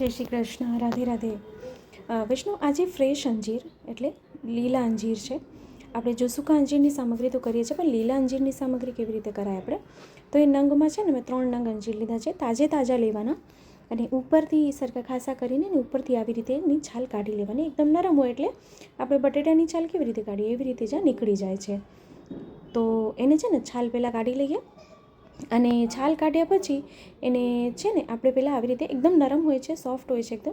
જય શ્રી કૃષ્ણ, રાધે રાધે. વિષ્ણુ, આજે ફ્રેશ અંજીર, એટલે લીલા અંજીર છે. આપણે જો સૂકા અંજીરની સામગ્રી તો કરીએ છીએ, પણ લીલા અંજીરની સામગ્રી કેવી રીતે કરાય આપણે? તો એ નંગમાં છે ને, મેં ત્રણ નંગ અંજીર લીધા છે, તાજે તાજા લેવાના. અને ઉપરથી સરખા ખાસા કરીને ને ઉપરથી આવી રીતે એની છાલ કાઢી લેવાની. એકદમ નરમ હોય એટલે આપણે બટેટાની છાલ કેવી રીતે કાઢીએ? એવી રીતે જ્યાં નીકળી જાય છે. તો એને છે ને છાલ પહેલાં કાઢી લઈએ. અને છાલ કાઢ્યા પછી એને છે ને આપણે પહેલાં આવી રીતે એકદમ નરમ હોય છે સોફ્ટ હોય છે એકદમ,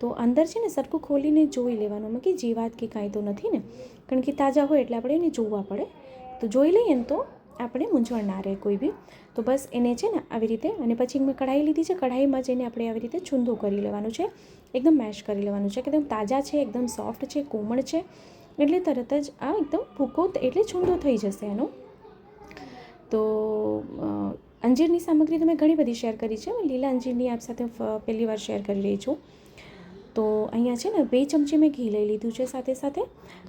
તો અંદર છે ને સરખું ખોલીને જોઈ લેવાનું. કે જીવાત કે કાંઈ તો નથી ને. કારણ કે તાજા હોય એટલે આપણે એને જોવા પડે. તો જોઈ લઈએ ને તો આપણે મૂંઝવણ ના રહે કોઈ બી. તો બસ એને છે ને આવી રીતે અને પછી મેં કઢાઈ લીધી છે. કઢાઈમાં જઈને આપણે આવી રીતે છૂંદો કરી લેવાનું છે. એકદમ મેશ કરી લેવાનું છે. એકદમ તાજા છે, એકદમ સોફ્ટ છે, કોમળ છે. એટલે તરત જ આ એકદમ ભૂકો એટલે છૂંદો થઈ જશે એનો. તો અંજીરની સામગ્રી તો મેં ઘણી બધી શેર કરી છે. લીલા અંજીરની આપ સાથે પહેલી વાર શેર કરી રહી છું. તો અહીંયા છે ને બે ચમચી મેં ઘી લઈ લીધું છે સાથે સાથે.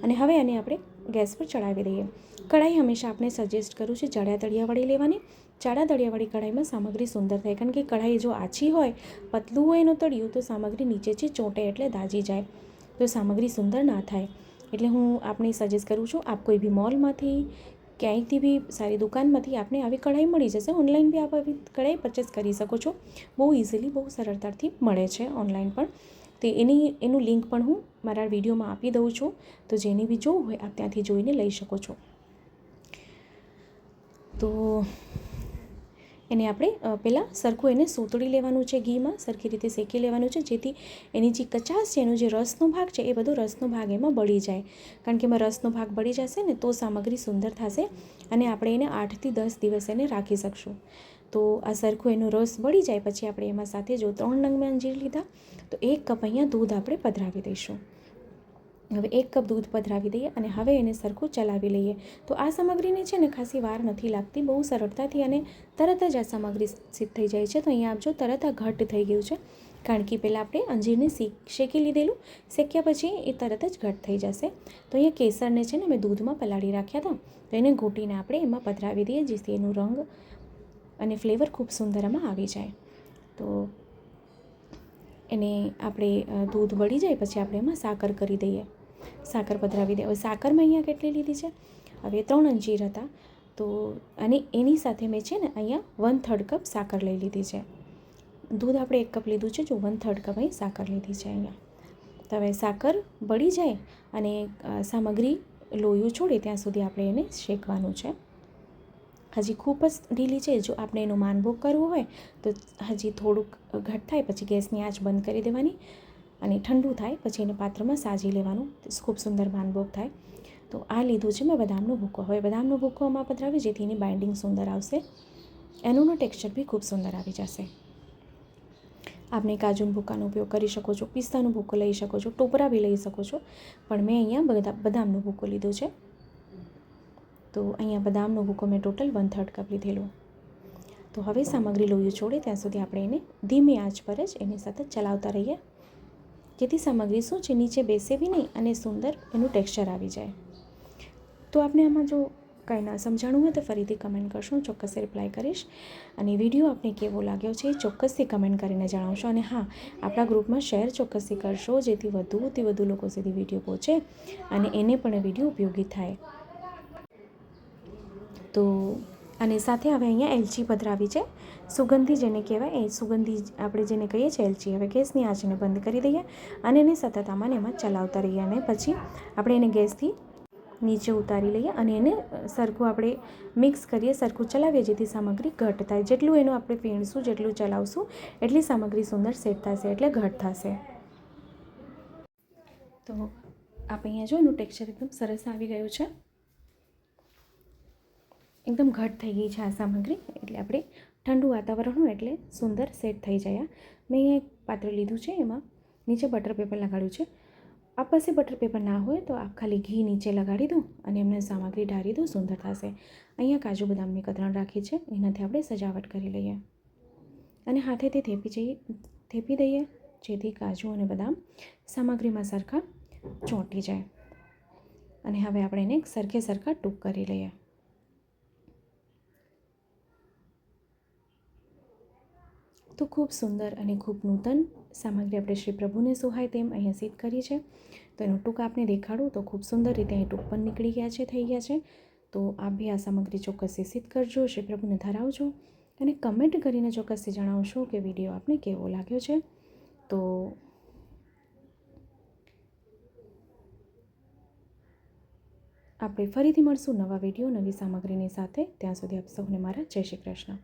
અને હવે આને આપણે ગેસ પર ચડાવી દઈએ. કઢાઈ હંમેશા આપણે સજેસ્ટ કરું છું જાડા તળિયાવાળી લેવાની. જાડા તળિયાવાળી કઢાઈમાં સામગ્રી સુંદર થાય. કારણ કે કઢાઈ જો આછી હોય, પતલું હોય એનું તળિયું, તો સામગ્રી નીચેથી ચોંટે એટલે દાજી જાય. તો સામગ્રી સુંદર ના થાય. એટલે હું આપને સજેસ્ટ કરું છું, આપ કોઈ બી મોલમાંથી ક્યાંયથી બી સારી દુકાનમાંથી આપને આવી કઢાઈ મળી જશે. ઓનલાઈન બી આપ આવી કઢાઈ પરચેસ કરી શકો છો. બહુ ઇઝીલી બહુ સરળતાથી મળે છે ઓનલાઈન પણ. તે એની, એનું લિંક પણ હું મારા વિડીયોમાં આપી દઉં છું. તો જેને બી જોવું હોય આપ ત્યાંથી જોઈને લઈ શકો છો. તો એને આપણે પહેલાં સરખું એને સોતળી લેવાનું છે ઘીમાં, સરખી રીતે શેકી લેવાનું છે, જેથી એની જે કચાશ છે, એનો જે રસનો ભાગ છે, એ બધો રસનો ભાગ એમાં બળી જાય. કારણ કે એમાં રસનો ભાગ બળી જશે ને, તો સામગ્રી સુંદર થશે અને આપણે એને આઠથી દસ દિવસ એને રાખી શકશું. તો આ સરખું એનો રસ બળી જાય, પછી આપણે એમાં સાથે જો ત્રણ નંગ અંજીર લીધા, તો એક કપ અહીંયા દૂધ આપણે પધરાવી દઈશું. હવે એક કપ દૂધ પધરાવી દઈએ અને હવે એને સરખું ચલાવી લઈએ. તો આ સામગ્રીને છે ને ખાસી વાર નથી લાગતી, બહુ સરળતાથી અને તરત જ આ સામગ્રી સિદ્ધ થઈ જાય છે. તો અહીંયા આપજો તરત આ ઘટ થઈ ગયું છે. કારણ કે પહેલાં આપણે અંજીરને શેક શેકી લીધેલું, શેક્યા પછી એ તરત જ ઘટ થઈ જશે. તો અહીંયા કેસરને છે ને મેં દૂધમાં પલાળી રાખ્યા હતા. તો એને ઘૂંટીને આપણે એમાં પધરાવી દઈએ, જેથી એનું રંગ અને ફ્લેવર ખૂબ સુંદરમાં આવી જાય. તો એને આપણે દૂધ બળી જાય પછી આપણે એમાં સાકર કરી દઈએ. સાકર પધરાવી દઈએ હવે સાકર અહીંયા કેટલી લીધી છે? હવે ત્રણ અંજીર હતા. તો અને એની સાથે મેં છે ને અહીંયા વન થર્ડ કપ સાકર લઈ લીધી છે. દૂધ આપણે એક કપ લીધું છે, જો વન થર્ડ કપ અહીં સાકર લીધી છે અહીંયા. તો હવે સાકર બળી જાય અને સામગ્રી લોયું છોડે ત્યાં સુધી આપણે એને શેકવાનું છે. હજી ખૂબ જ ઢીલી છે. જો આપણે એનું માનભોગ કરવું હોય, તો હજી થોડુંક ઘટ થાય, પછી ગેસની આંચ બંધ કરી દેવાની અને ઠંડુ થાય, પછી એને પાત્રમાં સાજી લેવાનું. ખૂબ સુંદર માનભોગ થાય. તો આ લીધું છે મેં બદામનો ભૂકો. હવે બદામનો ભૂકો આમાં પધરાવી જેથી એની બાઇન્ડિંગ સુંદર આવશે. એનું ટેક્સચર બી ખૂબ સુંદર આવી જશે. આપણે કાજુના ભૂકાનો ઉપયોગ કરી શકો છો, પિસ્તાનો ભૂકો લઈ શકો છો, ટોપરા બી લઈ શકો છો. પણ મેં અહીંયા બધા બદામનો ભૂકો લીધો છે. તો અહીંયા બદામનો ભૂકો મેં ટોટલ વન થર્ડ કપ લીધેલો. તો હવે સામગ્રી લોહી છોડે, ત્યાં સુધી આપણે એને ધીમી આંચ પર જ એની સાથે ચલાવતા રહીએ. જેથી સામગ્રી શું છે, નીચે બેસે બી નહીં અને સુંદર એનું ટેક્સચર આવી જાય. તો આપણે આમાં જો કાંઈ ના સમજાણું હોય તો ફરીથી કમેન્ટ કરશો ચોક્કસ રિપ્લાય કરીશ. અને વીડિયો આપને કેવો લાગ્યો છે, એ ચોક્કસથી કમેન્ટ કરીને જણાવશો. અને હા, આપણા ગ્રુપમાં શેર ચોક્કસથી કરશો, જેથી વધુથી વધુ લોકો સુધી વીડિયો પહોંચે અને એને પણ વીડિયો ઉપયોગી થાય. તો અને સાથે હવે અહીંયા એલચી પધરાવી છે. સુગંધી જેને કહેવાય, એ સુગંધી આપણે જેને કહીએ છીએ એલચી. હવે ગેસની આંચને બંધ કરી દઈએ અને એને સતત આમાં એમાં ચલાવતા રહીએ અને પછી આપણે એને ગેસથી નીચે ઉતારી લઈએ અને એને સરખું આપણે મિક્સ કરીએ, સરખું ચલાવીએ, જેથી સામગ્રી ઘટ થાય. જેટલું એનું આપણે ફીણશું જેટલું ચલાવશું, એટલી સામગ્રી સુંદર સેટ થશે, એટલે ઘટ થશે. તો આપણે અહીંયા જો એનું ટેક્સચર એકદમ સરસ આવી ગયું છે. એકદમ ઘટ થઈ ગઈ છે આ સામગ્રી. એટલે આપણે ઠંડુ વાતાવરણ હોય એટલે સુંદર સેટ થઈ જાય. મેં અહીંયા એક પાત્ર લીધું છે એમાં. નીચે બટર પેપર લગાડ્યું છે. આ પાસે બટર પેપર ના હોય તો આપ ખાલી ઘી નીચે લગાડી દો અને એમને સામગ્રી ઢારી દો, સુંદર થશે. અહીંયા કાજુ બદામની કતરણ રાખી છે. એનાથી આપણે સજાવટ કરી લઈએ. અને હાથેથી થેપી જઈએ, થેપી દઈએ, જેથી કાજુ અને બદામ સામગ્રીમાં સરખા ચોંટી જાય. અને હવે આપણે એને સરખે સરખા ટૂંક કરી લઈએ. તો ખૂબ સુંદર અને ખૂબ નૂતન સામગ્રી આપણે શ્રી પ્રભુને સુહાય તેમ અહીંયા સિદ્ધ કરી છે. તો એનું ટૂંક આપને દેખાડું તો ખૂબ સુંદર રીતે અહીં ટૂંક પણ નીકળી ગયા છે, થઈ ગયા છે. તો આપ બી આ સામગ્રી ચોક્કસથી સિદ્ધ કરજો, શ્રી પ્રભુને ધરાવજો અને કમેન્ટ કરીને ચોક્કસથી જણાવશો કે વીડિયો આપને કેવો લાગ્યો છે. તો આપણે ફરીથી મળશું નવા વીડિયો નવી સામગ્રીની સાથે. ત્યાં સુધી આપ સૌને મારા જય શ્રી કૃષ્ણ.